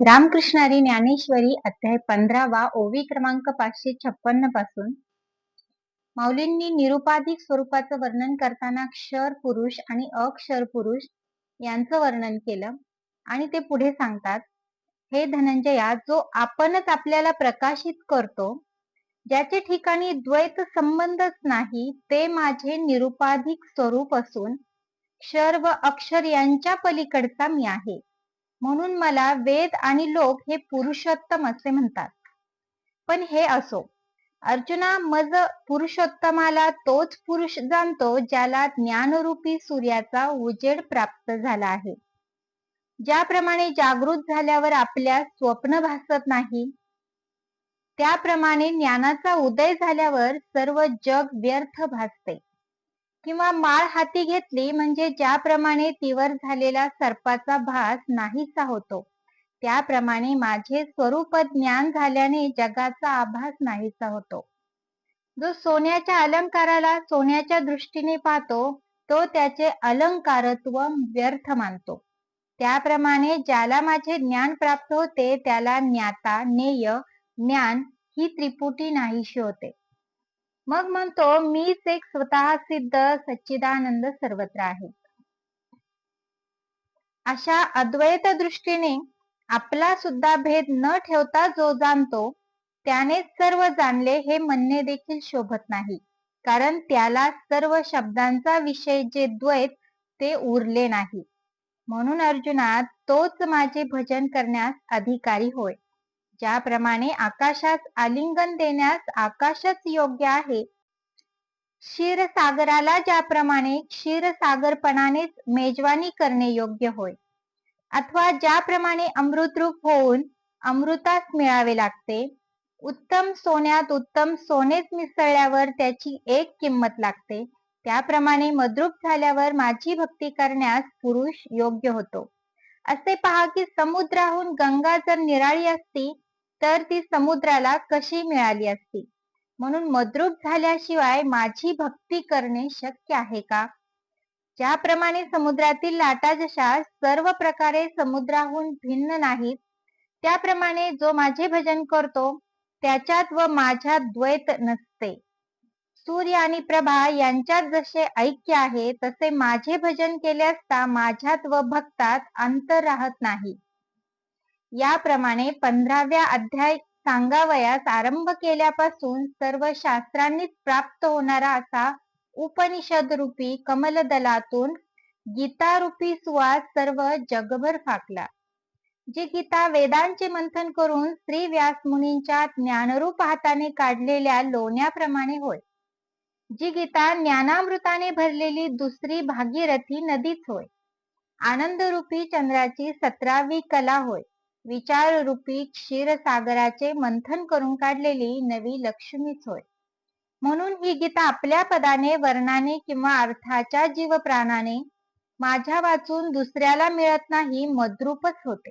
रामकृष्णारी ज्ञानेश्वरी अध्याय पंधरावा ओवी क्रमांक पाचशे छप्पन्नपासून. माऊलींनी निरुपाधिक स्वरूपाचं वर्णन करताना क्षर पुरुष आणि अक्षर पुरुष यांचं वर्णन केलं आणि ते पुढे सांगतात हे धनंजया जो आपणच आपल्याला प्रकाशित करतो ज्याचे ठिकाणी द्वैत संबंधच नाही ते माझे निरुपाधिक स्वरूप असून क्षर व अक्षर यांच्या पलीकडचा मी आहे. म्हणून मला वेद आणि लोक हे पुरुषोत्तम असे म्हणतात. पण हे असो. अर्जुना मज पुरुषोत्तमाला तोच पुरुष जाणतो ज्याला ज्ञानरूपी सूर्याचा उजेड प्राप्त झाला आहे. ज्याप्रमाणे जागृत झाल्यावर आपल्या स्वप्न भासत नाही त्याप्रमाणे ज्ञानाचा उदय झाल्यावर सर्व जग व्यर्थ भासते. किंवा माळ हाती घेतली म्हणजे ज्याप्रमाणे तीवर झालेला सर्पाचा भास नाहीसा होतो त्याप्रमाणे माझे स्वरूप ज्ञान झाल्याने जगाचा आभास नाहीसा होतो. जो सोन्याच्या अलंकाराला सोन्याच्या दृष्टीने पाहतो तो त्याचे अलंकारत्व व्यर्थ मानतो. त्याप्रमाणे ज्याला माझे ज्ञान प्राप्त होते त्याला ज्ञाता नेय ज्ञान ही त्रिपुटी नाहीशी होते. मग म्हणतो मीच एक स्वतः सिद्ध सच्चिदानंद सर्वत्र आहे. अशा अद्वैत दृष्टीने आपला सुद्धा भेद न ठेवता जो जाणतो त्याने सर्व जाणले हे म्हणणे देखील शोभत नाही. कारण त्याला सर्व शब्दांचा विषय जे द्वैत ते उरले नाही. म्हणून अर्जुना तोच माझे भजन करण्यास अधिकारी होय. ज्याप्रमाणे आकाशास आलिंगन देण्यास आकाशच योग्य आहे. क्षीरसागराला ज्याप्रमाणे क्षीरसागरपणानेच मेजवानी करणे योग्य होय. अथवा ज्याप्रमाणे अमृतरूप होऊन अमृतास मिळावे लागते उत्तम सोन्यात उत्तम सोनेच मिसळल्यावर त्याची एक किंमत लागते. त्याप्रमाणे मद्रूप झाल्यावर माझी भक्ती करण्यास पुरुष योग्य होतो. असे पहा की समुद्राहून गंगा जर निराळी असती तर ती समुद्राला कशी मिळाली असती? म्हणून मद्रूप झाल्याशिवाय माझी भक्ती करणे शक्य आहे का? ज्याप्रमाणे समुद्रातील लाटा जशा सर्व प्रकारे समुद्राहून भिन्न नाहीत त्याप्रमाणे जो माझे भजन करतो त्याच्यात व माझ्यात द्वैत नसते. सूर्य आणि प्रभा यांच्यात जसे ऐक्य आहे तसे माझे भजन केले असता माझ्यात व भक्तात अंतर राहत नाही. याप्रमाणे पंधराव्या अध्याय सांगावयास आरंभ केल्यापासून सर्व शास्त्रांनीच प्राप्त होणारा असा उपनिषद रूपी कमलदलातून गीतारूपी सुवास सर्व जगभर फाकला. जी गीता वेदांचे मंथन करून श्री व्यास मुनींच्या ज्ञानरूप हाताने काढलेल्या लोण्याप्रमाणे होय. जी गीता ज्ञानामृताने भरलेली दुसरी भागीरथी नदीच होय. आनंदरूपी चंद्राची सतरावी कला होय. विचार रूपी क्षीरसागराचे मंथन करून काढलेली नवी लक्ष्मीच होय म्हणून ही गीता आपल्या पदाने वर्णाने किंवा अर्थाच्या जीव प्राणाने माझ्या वाचून दुसऱ्याला मिळत नाही मद्रूपच होते.